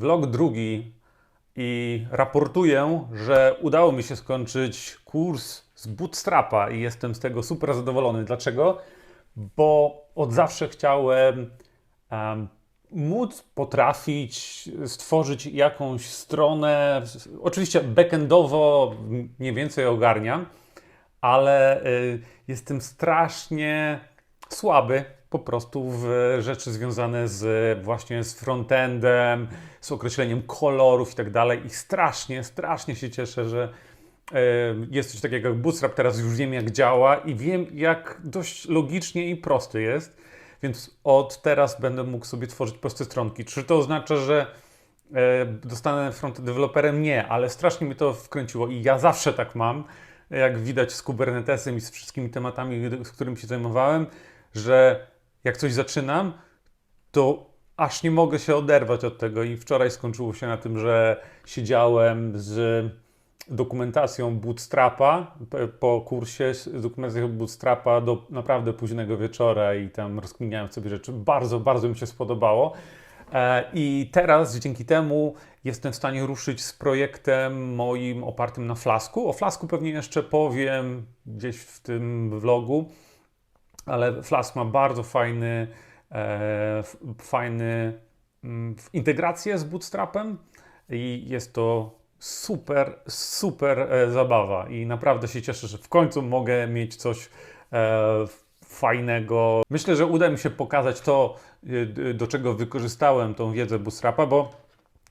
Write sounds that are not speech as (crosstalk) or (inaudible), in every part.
vlog drugi i raportuję, że udało mi się skończyć kurs z Bootstrapa i jestem z tego super zadowolony. Dlaczego? Bo od zawsze chciałem em, móc potrafić stworzyć jakąś stronę. Oczywiście backendowo mniej więcej ogarniam, ale y, jestem strasznie słaby po prostu w rzeczy związane z właśnie z frontendem, z określeniem kolorów i tak dalej. I strasznie, strasznie się cieszę, że y, jest coś takiego jak Bootstrap. Teraz już wiem, jak działa i wiem, jak dość logicznie i prosty jest. Więc od teraz będę mógł sobie tworzyć proste stronki. Czy to oznacza, że e, dostanę front deweloperem? Nie, ale strasznie mi to wkręciło i ja zawsze tak mam, jak widać z Kubernetesem i z wszystkimi tematami, z którymi się zajmowałem, że jak coś zaczynam, to aż nie mogę się oderwać od tego i wczoraj skończyło się na tym, że siedziałem z dokumentacją Bootstrapa po kursie z dokumentacją Bootstrapa do naprawdę późnego wieczora i tam rozkminiałem sobie rzeczy. Bardzo, bardzo mi się spodobało. E, I teraz dzięki temu jestem w stanie ruszyć z projektem moim opartym na Flasku. O Flasku pewnie jeszcze powiem gdzieś w tym vlogu, ale Flask ma bardzo fajny, e, fajny mm, w- integrację z Bootstrapem i jest to super, super e, zabawa i naprawdę się cieszę, że w końcu mogę mieć coś e, fajnego. Myślę, że uda mi się pokazać to, d- do czego wykorzystałem tą wiedzę Bootstrapa, bo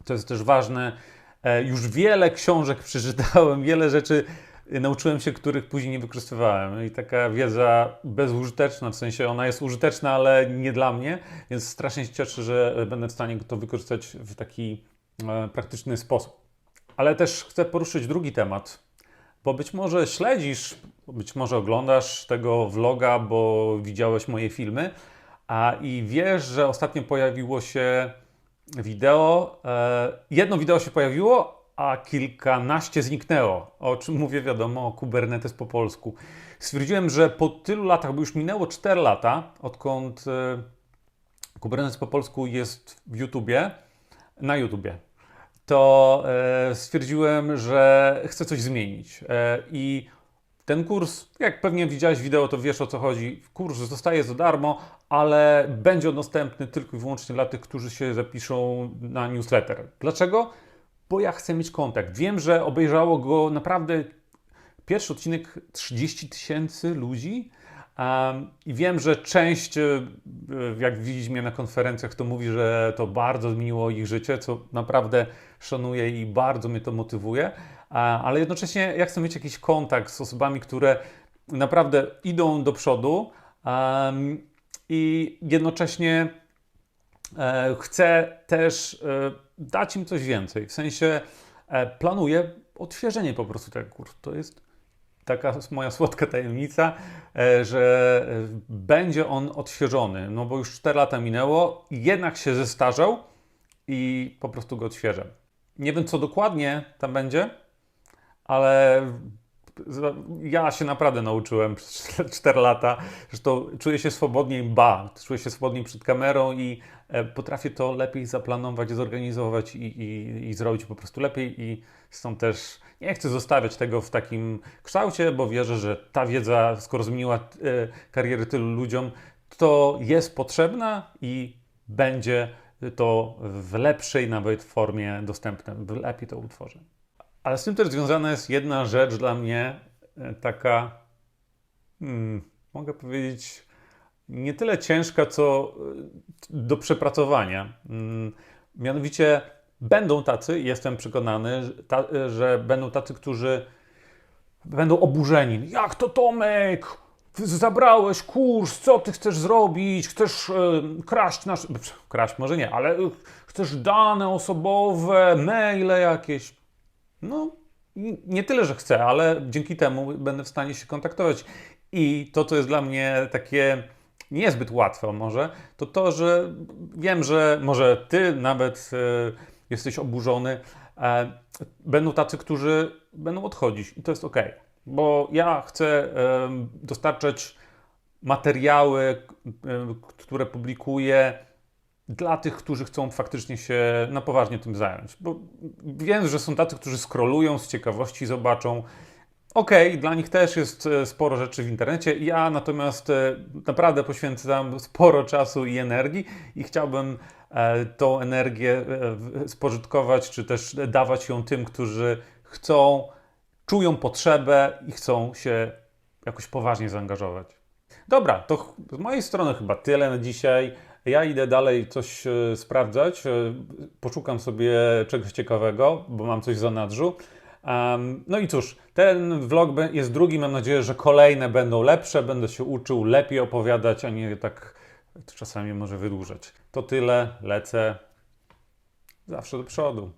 to jest też ważne. E, Już wiele książek (laughs) przeczytałem, wiele rzeczy nauczyłem się, których później nie wykorzystywałem. I taka wiedza bezużyteczna, w sensie ona jest użyteczna, ale nie dla mnie, więc strasznie się cieszę, że będę w stanie to wykorzystać w taki e, praktyczny sposób. Ale też chcę poruszyć drugi temat, bo być może śledzisz, być może oglądasz tego vloga, bo widziałeś moje filmy, a i wiesz, że ostatnio pojawiło się wideo. E, jedno wideo się pojawiło, a kilkanaście zniknęło. O czym mówię, wiadomo, Kubernetes po polsku. Stwierdziłem, że po tylu latach, bo już minęło 4 lata, odkąd e, Kubernetes po polsku jest w YouTubie, na YouTubie, to e, stwierdziłem, że chcę coś zmienić. E, I ten kurs, jak pewnie widziałeś wideo, to wiesz o co chodzi. Kurs zostaje za darmo, ale będzie on dostępny tylko i wyłącznie dla tych, którzy się zapiszą na newsletter. Dlaczego? Bo ja chcę mieć kontakt. Wiem, że obejrzało go naprawdę pierwszy odcinek 30 tysięcy ludzi. I wiem, że część, e, e, jak widzi mnie na konferencjach, to mówi, że to bardzo zmieniło ich życie, co naprawdę szanuję i bardzo mnie to motywuje. Ale jednocześnie ja chcę mieć jakiś kontakt z osobami, które naprawdę idą do przodu i jednocześnie chcę też e, dać im coś więcej. W sensie e, planuję odświeżenie po prostu tego kursu. To jest taka moja słodka tajemnica, e, że e, będzie on odświeżony, no bo już 4 lata minęło, jednak się zestarzał i po prostu go odświeżę. Nie wiem, co dokładnie tam będzie, ale ja się naprawdę nauczyłem przez (laughs) 4 lata, że to czuję się swobodniej, ba, czuję się swobodniej przed kamerą i e, potrafię to lepiej zaplanować, zorganizować i, i, i zrobić po prostu lepiej i stąd też nie chcę zostawiać tego w takim kształcie, bo wierzę, że ta wiedza, skoro zmieniła e, kariery tylu ludziom, to jest potrzebna i będzie to w lepszej nawet formie dostępne, lepiej to utworzę. Ale z tym też związana jest jedna rzecz dla mnie, e, taka, hmm, mogę powiedzieć, nie tyle ciężka, co e, do przepracowania. Mm, Mianowicie będą tacy, jestem przekonany, że ta, e, że będą tacy, którzy będą oburzeni. Jak to Tomek? Zabrałeś kurs, co ty chcesz zrobić? Chcesz e, kraść nasz. Kraść może nie, ale e, chcesz dane osobowe, maile jakieś. No, nie tyle, że chcę, ale dzięki temu będę w stanie się kontaktować. I to, co jest dla mnie takie niezbyt łatwe może, to to, że wiem, że może ty nawet e, jesteś oburzony. E, będą tacy, którzy będą odchodzić i to jest ok, bo ja chcę dostarczać materiały, em, które publikuję dla tych, którzy chcą faktycznie się na poważnie tym zająć. Bo wiem, że są tacy, którzy scrollują z ciekawości, zobaczą. Okej, dla nich też jest e, sporo rzeczy w internecie. Ja natomiast e, naprawdę poświęcam sporo czasu i energii i chciałbym e, tą energię spożytkować, czy też dawać ją tym, którzy chcą, czują potrzebę i chcą się jakoś poważnie zaangażować. Dobra, to z mojej strony chyba tyle na dzisiaj. Ja idę dalej coś e, sprawdzać. E, poszukam sobie czegoś ciekawego, bo mam coś w zanadrzu. No i cóż, ten vlog jest drugi. Mam nadzieję, że kolejne będą lepsze. Będę się uczył lepiej opowiadać, a nie tak czasami może wydłużać. To tyle. Lecę zawsze do przodu.